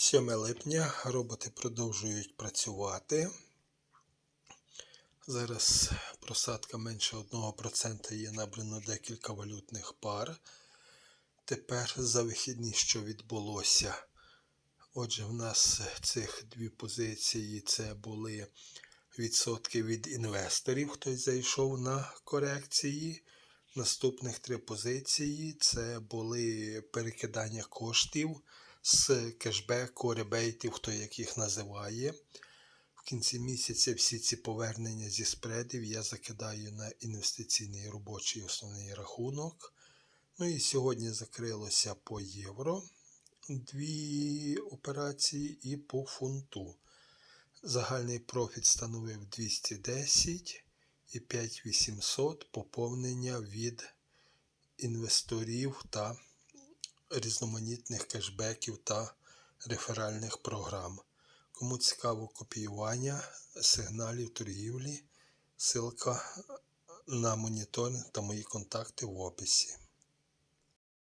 7 липня роботи продовжують працювати. Зараз просадка менше 1% є набрано декілька валютних пар. Тепер за вихідні, що відбулося. Отже, в нас цих дві позиції це були відсотки від інвесторів, хтось зайшов на корекції. Наступних три позиції це були перекидання коштів з кешбеку, ребейтів, хто як їх називає. В кінці місяця всі ці повернення зі спредів я закидаю на інвестиційний робочий основний рахунок. Ну і сьогодні закрилося по євро дві операції і по фунту. Загальний профіт становив 210 і 5800 поповнення від інвесторів та різноманітних кешбеків та реферальних програм. Кому цікаво копіювання сигналів торгівлі, ссылка на моніторинг та мої контакти в описі.